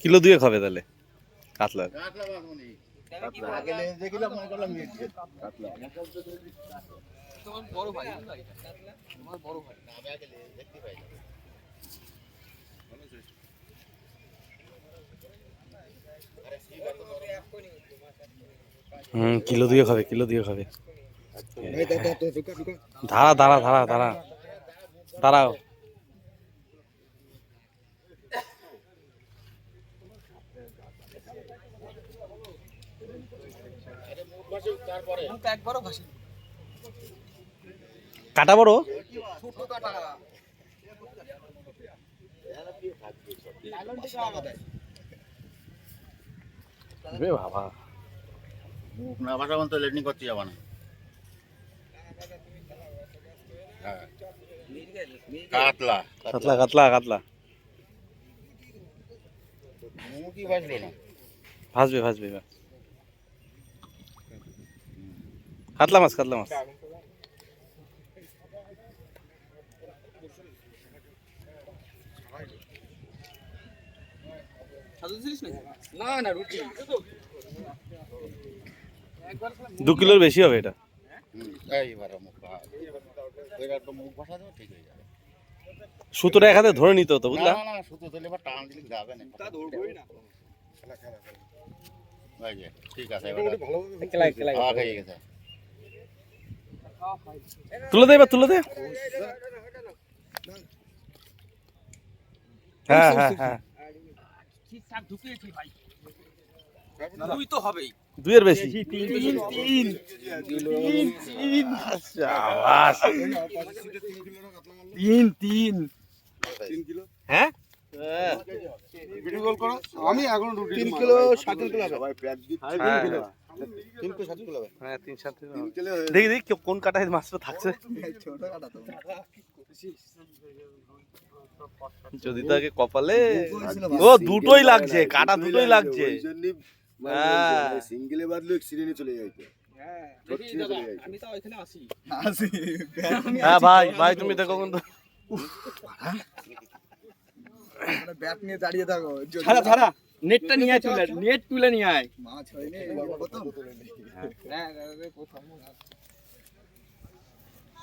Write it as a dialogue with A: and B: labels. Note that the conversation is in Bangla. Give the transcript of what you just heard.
A: কিলো দুয়ে খাবে তাহলে কাতলা। হুম কিলো দিয়ে খাবে কিলো দিয়ে খাবে ধারা ধারা ধারা ধারা দাঁড়াও। কাটা বড়? বাবা।
B: না ভাষা বলতে লেটনি করতে যাবা না। কাতলা।
A: কাতলা কাতলা কাতলা।
B: বাজলো না?
A: কাতলা মাছ কাতলা মাছ।
C: না না রুটি।
A: দু কিলোর বেশি হবে এটা।
B: এইবার মুখ ভাষা ওই মুখ ভাষা দেবো ঠিক হয়ে যাবে।
A: সুতোটা এক হাতে ধরে নিতে হতো বুঝলা?
B: না না শুধু তাহলে এবার টান দিলে যাবে না।
C: তা ধরবই না।
B: ওই যে, ঠিক আছে এবার গেছে।
A: তুলে দে এবার তুলে দে। হ্যাঁ হ্যাঁ হ্যাঁ।
C: ঠিকঠাক ঢুকিয়েছি ভাই? দুই তো হবেই।
A: দুইয়ের বেশি?
C: তিন। তিন। তিন তিন।
A: হ্যাঁ?
D: আমি এখন
C: তিন কিলো সাত কিলো
A: হ্যাঁ,
C: তিন কিলো। সাত কিলো হবে।
A: হ্যাঁ তিন সাত কিলো। দেখি দেখি কোন কাটায় মাছটা থাকছে। যদি তাকে কপালে ও দুটোই লাগছে কাটা দুটোই লাগছে।
D: সিঙ্গেলে বাদলে সিরিয়ালে চলে যাইতো
C: হ্যাঁ
A: হ্যাঁ ভাই ভাই তুমি দেখো কিন্তু
C: ব্যাট নিয়ে দাঁড়িয়ে থাকো।
E: ছাড়া ছাড়া। নেটটা নিয়ে আয় তুলে নেট তুলে নিয়ে আয়।
C: মাছ হয়নি প্রথম। হ্যাঁ প্রথম।